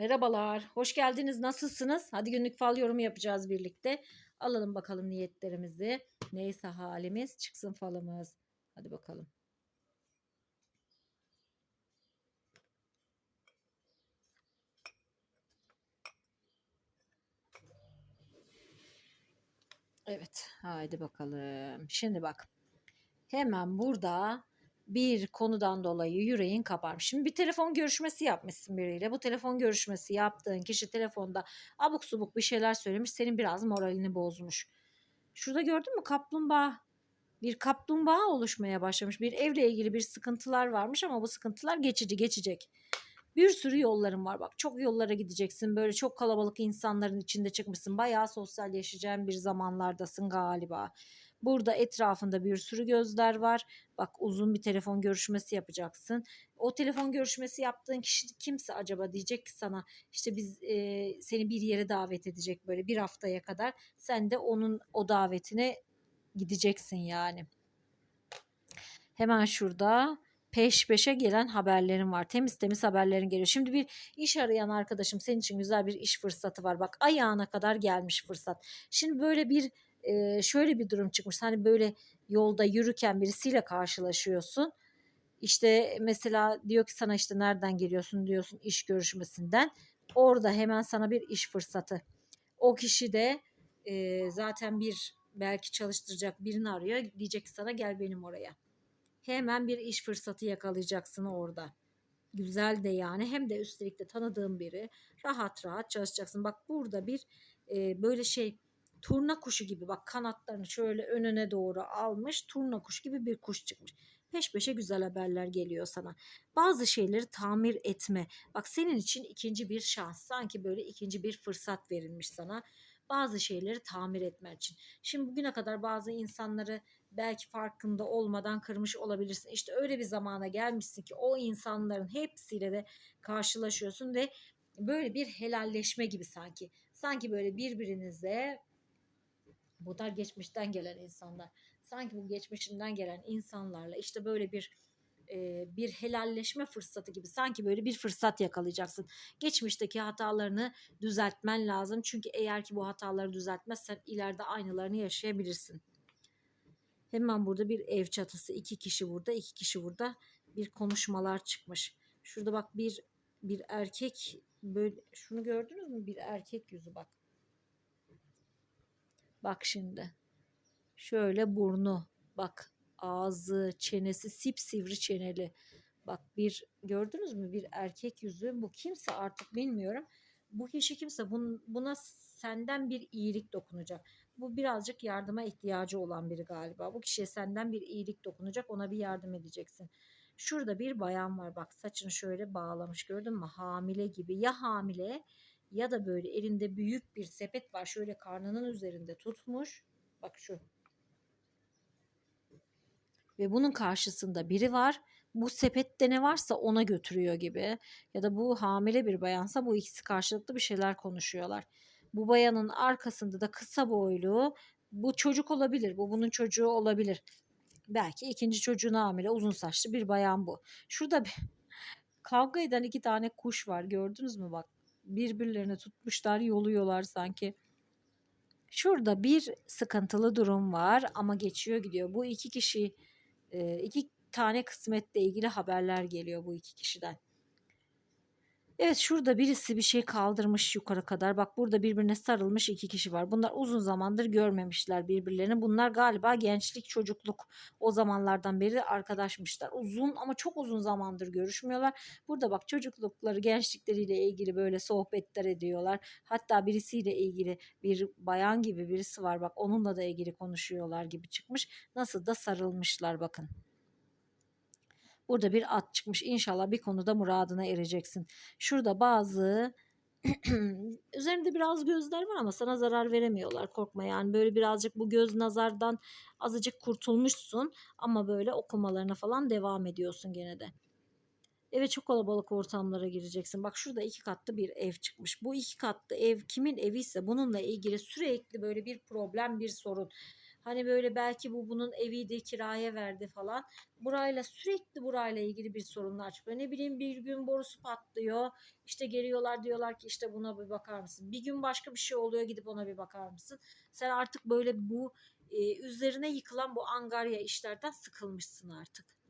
Merhabalar, hoş geldiniz. Nasılsınız? Hadi günlük fal yorumu yapacağız birlikte. Alalım bakalım niyetlerimizi. Neyse halimiz, çıksın falımız. Hadi bakalım. Evet, haydi bakalım. Şimdi bak. Hemen burada bir konudan dolayı yüreğin kabarmış. Şimdi bir telefon görüşmesi yapmışsın biriyle. Bu telefon görüşmesi yaptığın kişi telefonda abuk subuk bir şeyler söylemiş. Senin biraz moralini bozmuş. Şurada gördün mü kaplumbağa bir kaplumbağa oluşmaya başlamış. Bir evle ilgili bir sıkıntılar varmış ama bu sıkıntılar geçici geçecek. Bir sürü yolların var bak çok yollara gideceksin böyle çok kalabalık insanların içinde çıkmışsın bayağı sosyalleşeceğin bir zamanlardasın galiba. Burada etrafında bir sürü gözler var. Bak uzun bir telefon görüşmesi yapacaksın. O telefon görüşmesi yaptığın kişi kimse acaba diyecek ki sana işte biz e, seni bir yere davet edecek böyle bir haftaya kadar. Sen de onun o davetine gideceksin yani. Hemen şurada peş peşe gelen haberlerim var. Temiz temiz haberlerin geliyor. Şimdi bir iş arayan arkadaşım senin için güzel bir iş fırsatı var. Bak ayağına kadar gelmiş fırsat. Şimdi böyle bir e, şöyle bir durum çıkmış. Hani böyle yolda yürürken birisiyle karşılaşıyorsun. İşte mesela diyor ki sana işte nereden geliyorsun diyorsun iş görüşmesinden. Orada hemen sana bir iş fırsatı. O kişi de e, zaten bir belki çalıştıracak birini arıyor. Diyecek ki sana gel benim oraya. Hemen bir iş fırsatı yakalayacaksın orada. Güzel de yani hem de üstelik de tanıdığın biri rahat rahat çalışacaksın. Bak burada bir e, böyle şey turna kuşu gibi bak kanatlarını şöyle önüne doğru almış turna kuşu gibi bir kuş çıkmış. Peş peşe güzel haberler geliyor sana. Bazı şeyleri tamir etme. Bak senin için ikinci bir şans. Sanki böyle ikinci bir fırsat verilmiş sana. Bazı şeyleri tamir etmen için. Şimdi bugüne kadar bazı insanları belki farkında olmadan kırmış olabilirsin. İşte öyle bir zamana gelmişsin ki o insanların hepsiyle de karşılaşıyorsun ve böyle bir helalleşme gibi sanki. Sanki böyle birbirinize Bunlar geçmişten gelen insanlar. Sanki bu geçmişinden gelen insanlarla işte böyle bir e, bir helalleşme fırsatı gibi sanki böyle bir fırsat yakalayacaksın. Geçmişteki hatalarını düzeltmen lazım. Çünkü eğer ki bu hataları düzeltmezsen ileride aynılarını yaşayabilirsin. Hemen burada bir ev çatısı. iki kişi burada, iki kişi burada. Bir konuşmalar çıkmış. Şurada bak bir bir erkek böyle şunu gördünüz mü? Bir erkek yüzü bak. Bak şimdi. Şöyle burnu. Bak ağzı, çenesi sipsivri çeneli. Bak bir gördünüz mü bir erkek yüzü. Bu kimse artık bilmiyorum. Bu kişi kimse bun, buna senden bir iyilik dokunacak. Bu birazcık yardıma ihtiyacı olan biri galiba. Bu kişiye senden bir iyilik dokunacak. Ona bir yardım edeceksin. Şurada bir bayan var bak saçını şöyle bağlamış gördün mü? Hamile gibi. Ya hamile ya da böyle elinde büyük bir sepet var. Şöyle karnının üzerinde tutmuş. Bak şu. Ve bunun karşısında biri var. Bu sepette ne varsa ona götürüyor gibi. Ya da bu hamile bir bayansa bu ikisi karşılıklı bir şeyler konuşuyorlar. Bu bayanın arkasında da kısa boylu bu çocuk olabilir. Bu bunun çocuğu olabilir. Belki ikinci çocuğuna hamile uzun saçlı bir bayan bu. Şurada bir kavga eden iki tane kuş var gördünüz mü bak birbirlerine tutmuşlar, yoluyorlar sanki. Şurada bir sıkıntılı durum var ama geçiyor gidiyor. Bu iki kişi iki tane kısmetle ilgili haberler geliyor bu iki kişiden. Evet şurada birisi bir şey kaldırmış yukarı kadar. Bak burada birbirine sarılmış iki kişi var. Bunlar uzun zamandır görmemişler birbirlerini. Bunlar galiba gençlik çocukluk o zamanlardan beri arkadaşmışlar. Uzun ama çok uzun zamandır görüşmüyorlar. Burada bak çocuklukları gençlikleriyle ilgili böyle sohbetler ediyorlar. Hatta birisiyle ilgili bir bayan gibi birisi var bak onunla da ilgili konuşuyorlar gibi çıkmış. Nasıl da sarılmışlar bakın. Burada bir at çıkmış. İnşallah bir konuda muradına ereceksin. Şurada bazı üzerinde biraz gözler var ama sana zarar veremiyorlar korkma yani böyle birazcık bu göz nazardan azıcık kurtulmuşsun ama böyle okumalarına falan devam ediyorsun gene de. Eve çok kalabalık ortamlara gireceksin. Bak şurada iki katlı bir ev çıkmış. Bu iki katlı ev kimin evi ise bununla ilgili sürekli böyle bir problem, bir sorun. Hani böyle belki bu bunun eviydi kiraya verdi falan. Burayla sürekli burayla ilgili bir sorunlar çıkıyor. Ne bileyim bir gün borusu patlıyor. İşte geliyorlar diyorlar ki işte buna bir bakar mısın? Bir gün başka bir şey oluyor gidip ona bir bakar mısın? Sen artık böyle bu e, üzerine yıkılan bu angarya işlerden sıkılmışsın artık.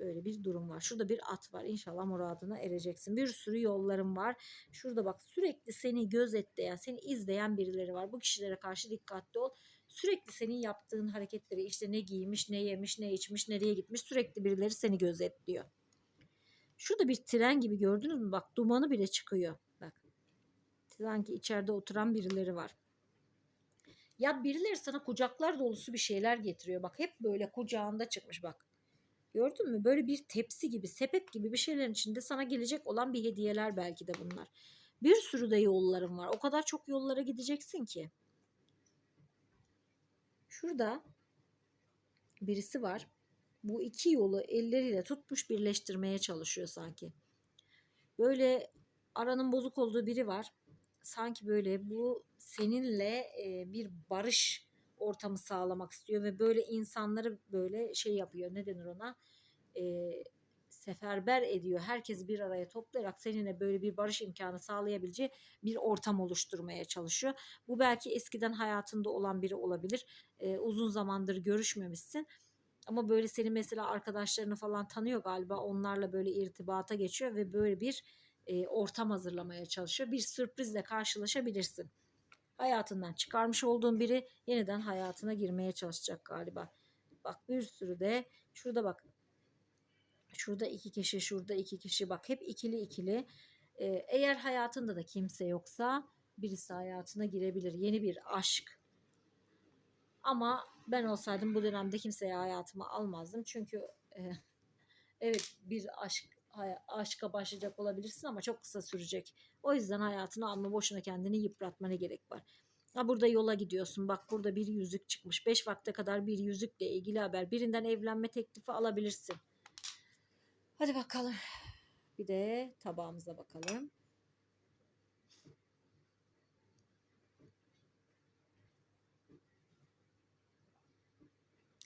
Böyle bir durum var. Şurada bir at var. İnşallah muradına ereceksin. Bir sürü yollarım var. Şurada bak sürekli seni gözetleyen, seni izleyen birileri var. Bu kişilere karşı dikkatli ol. Sürekli senin yaptığın hareketleri işte ne giymiş, ne yemiş, ne içmiş, nereye gitmiş sürekli birileri seni gözetliyor. Şurada bir tren gibi gördünüz mü? Bak dumanı bile çıkıyor. Bak. Sanki içeride oturan birileri var. Ya birileri sana kucaklar dolusu bir şeyler getiriyor. Bak hep böyle kucağında çıkmış bak. Gördün mü? Böyle bir tepsi gibi, sepet gibi bir şeylerin içinde sana gelecek olan bir hediyeler belki de bunlar. Bir sürü de yollarım var. O kadar çok yollara gideceksin ki. Şurada birisi var. Bu iki yolu elleriyle tutmuş birleştirmeye çalışıyor sanki. Böyle aranın bozuk olduğu biri var. Sanki böyle bu seninle e, bir barış ortamı sağlamak istiyor ve böyle insanları böyle şey yapıyor. Ne denir ona? E, seferber ediyor. Herkesi bir araya toplayarak seninle böyle bir barış imkanı sağlayabileceği bir ortam oluşturmaya çalışıyor. Bu belki eskiden hayatında olan biri olabilir. E, uzun zamandır görüşmemişsin. Ama böyle senin mesela arkadaşlarını falan tanıyor galiba. Onlarla böyle irtibata geçiyor ve böyle bir e, ortam hazırlamaya çalışıyor. Bir sürprizle karşılaşabilirsin. Hayatından çıkarmış olduğun biri yeniden hayatına girmeye çalışacak galiba. Bak bir sürü de şurada bak. Şurada iki kişi, şurada iki kişi. Bak hep ikili ikili. Ee, eğer hayatında da kimse yoksa birisi hayatına girebilir. Yeni bir aşk. Ama ben olsaydım bu dönemde kimseye hayatıma almazdım. Çünkü e, evet bir aşk aşka başlayacak olabilirsin ama çok kısa sürecek. O yüzden hayatını alma boşuna kendini yıpratmana gerek var. Ha burada yola gidiyorsun. Bak burada bir yüzük çıkmış. 5 vakte kadar bir yüzükle ilgili haber. Birinden evlenme teklifi alabilirsin. Hadi bakalım. Bir de tabağımıza bakalım.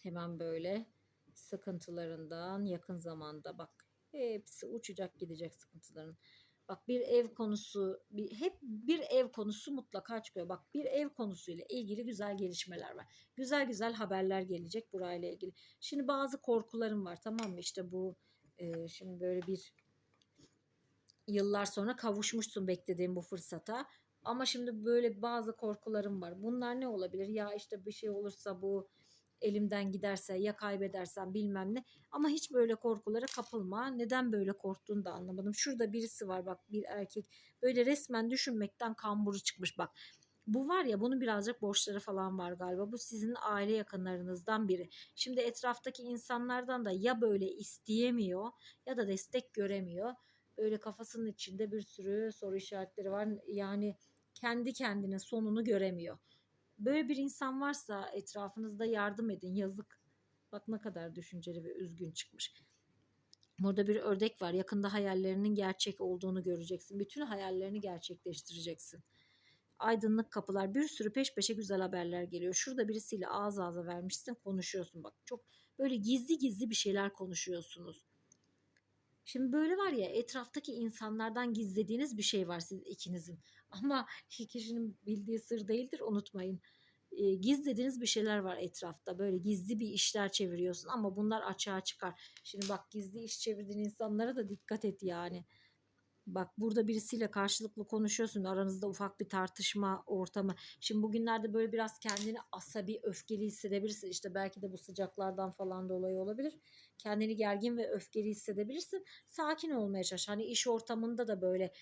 Hemen böyle sıkıntılarından yakın zamanda bak hepsi uçacak gidecek sıkıntıların. Bak bir ev konusu, bir, hep bir ev konusu mutlaka çıkıyor. Bak bir ev konusuyla ilgili güzel gelişmeler var. Güzel güzel haberler gelecek burayla ilgili. Şimdi bazı korkularım var tamam mı? İşte bu e, şimdi böyle bir yıllar sonra kavuşmuşsun beklediğim bu fırsata. Ama şimdi böyle bazı korkularım var. Bunlar ne olabilir? Ya işte bir şey olursa bu elimden giderse ya kaybedersem bilmem ne. Ama hiç böyle korkulara kapılma. Neden böyle korktuğunu da anlamadım. Şurada birisi var bak bir erkek. Böyle resmen düşünmekten kamburu çıkmış bak. Bu var ya bunun birazcık borçları falan var galiba. Bu sizin aile yakınlarınızdan biri. Şimdi etraftaki insanlardan da ya böyle isteyemiyor ya da destek göremiyor. Böyle kafasının içinde bir sürü soru işaretleri var. Yani kendi kendinin sonunu göremiyor. Böyle bir insan varsa etrafınızda yardım edin. Yazık. Bak ne kadar düşünceli ve üzgün çıkmış. Burada bir ördek var. Yakında hayallerinin gerçek olduğunu göreceksin. Bütün hayallerini gerçekleştireceksin. Aydınlık kapılar bir sürü peş peşe güzel haberler geliyor. Şurada birisiyle ağız ağza vermişsin konuşuyorsun bak. Çok böyle gizli gizli bir şeyler konuşuyorsunuz. Şimdi böyle var ya etraftaki insanlardan gizlediğiniz bir şey var siz ikinizin. Ama iki kişinin bildiği sır değildir unutmayın. E, gizlediğiniz bir şeyler var etrafta. Böyle gizli bir işler çeviriyorsun ama bunlar açığa çıkar. Şimdi bak gizli iş çevirdiğin insanlara da dikkat et yani. Bak burada birisiyle karşılıklı konuşuyorsun. Aranızda ufak bir tartışma ortamı. Şimdi bugünlerde böyle biraz kendini asabi, öfkeli hissedebilirsin. İşte belki de bu sıcaklardan falan dolayı olabilir. Kendini gergin ve öfkeli hissedebilirsin. Sakin olmaya çalış. Hani iş ortamında da böyle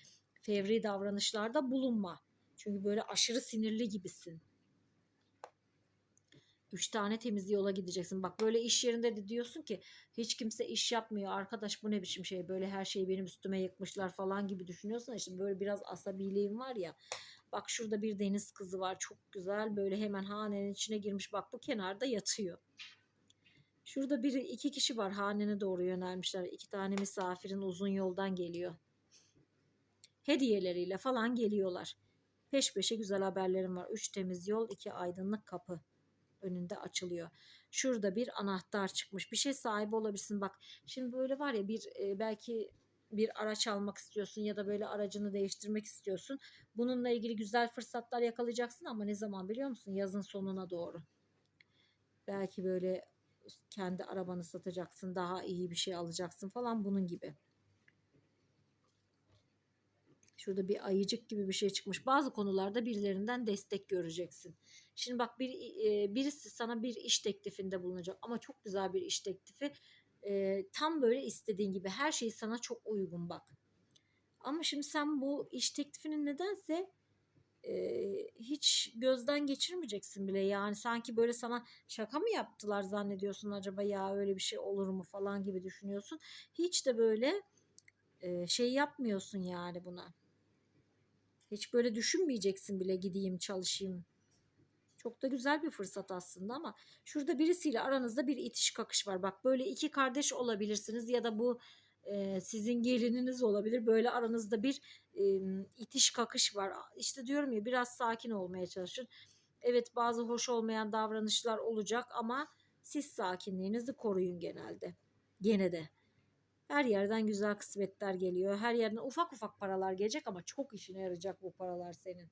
fevri davranışlarda bulunma. Çünkü böyle aşırı sinirli gibisin. Üç tane temiz yola gideceksin. Bak böyle iş yerinde de diyorsun ki hiç kimse iş yapmıyor. Arkadaş bu ne biçim şey böyle her şeyi benim üstüme yıkmışlar falan gibi düşünüyorsun. İşte böyle biraz asabiliğin var ya. Bak şurada bir deniz kızı var çok güzel böyle hemen hanenin içine girmiş. Bak bu kenarda yatıyor. Şurada bir iki kişi var hanene doğru yönelmişler. İki tane misafirin uzun yoldan geliyor. Hediyeleriyle falan geliyorlar. Peş peşe güzel haberlerim var. Üç temiz yol, iki aydınlık kapı. Önünde açılıyor. Şurada bir anahtar çıkmış. Bir şey sahibi olabilirsin. Bak şimdi böyle var ya bir e, belki bir araç almak istiyorsun ya da böyle aracını değiştirmek istiyorsun. Bununla ilgili güzel fırsatlar yakalayacaksın ama ne zaman biliyor musun? Yazın sonuna doğru. Belki böyle kendi arabanı satacaksın, daha iyi bir şey alacaksın falan bunun gibi. Şurada bir ayıcık gibi bir şey çıkmış. Bazı konularda birilerinden destek göreceksin. Şimdi bak bir e, birisi sana bir iş teklifinde bulunacak ama çok güzel bir iş teklifi. E, tam böyle istediğin gibi her şey sana çok uygun bak. Ama şimdi sen bu iş teklifinin nedense e, hiç gözden geçirmeyeceksin bile. Yani sanki böyle sana şaka mı yaptılar zannediyorsun acaba ya öyle bir şey olur mu falan gibi düşünüyorsun. Hiç de böyle e, şey yapmıyorsun yani buna. Hiç böyle düşünmeyeceksin bile gideyim çalışayım. Çok da güzel bir fırsat aslında ama şurada birisiyle aranızda bir itiş kakış var. Bak böyle iki kardeş olabilirsiniz ya da bu e, sizin gelininiz olabilir. Böyle aranızda bir e, itiş kakış var. İşte diyorum ya biraz sakin olmaya çalışın. Evet bazı hoş olmayan davranışlar olacak ama siz sakinliğinizi koruyun genelde. Gene de. Her yerden güzel kısmetler geliyor. Her yerden ufak ufak paralar gelecek ama çok işine yarayacak bu paralar senin.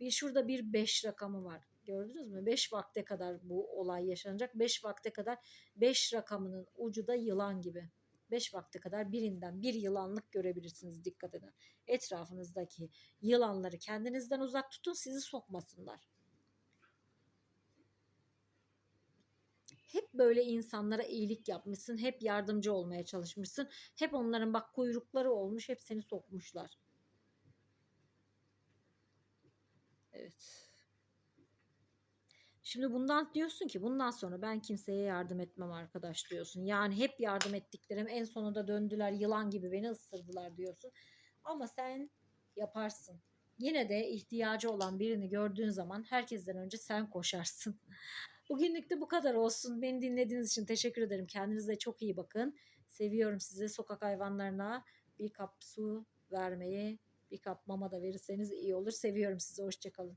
Bir şurada bir 5 rakamı var. Gördünüz mü? 5 vakte kadar bu olay yaşanacak. 5 vakte kadar 5 rakamının ucu da yılan gibi. 5 vakte kadar birinden bir yılanlık görebilirsiniz dikkat edin. Etrafınızdaki yılanları kendinizden uzak tutun sizi sokmasınlar. Hep böyle insanlara iyilik yapmışsın, hep yardımcı olmaya çalışmışsın. Hep onların bak kuyrukları olmuş, hep seni sokmuşlar. Evet. Şimdi bundan diyorsun ki bundan sonra ben kimseye yardım etmem arkadaş diyorsun. Yani hep yardım ettiklerim en sonunda döndüler yılan gibi beni ısırdılar diyorsun. Ama sen yaparsın. Yine de ihtiyacı olan birini gördüğün zaman herkesten önce sen koşarsın. Bugünlük de bu kadar olsun. Beni dinlediğiniz için teşekkür ederim. Kendinize çok iyi bakın. Seviyorum sizi. Sokak hayvanlarına bir kap su vermeyi, bir kap mama da verirseniz iyi olur. Seviyorum sizi. Hoşçakalın.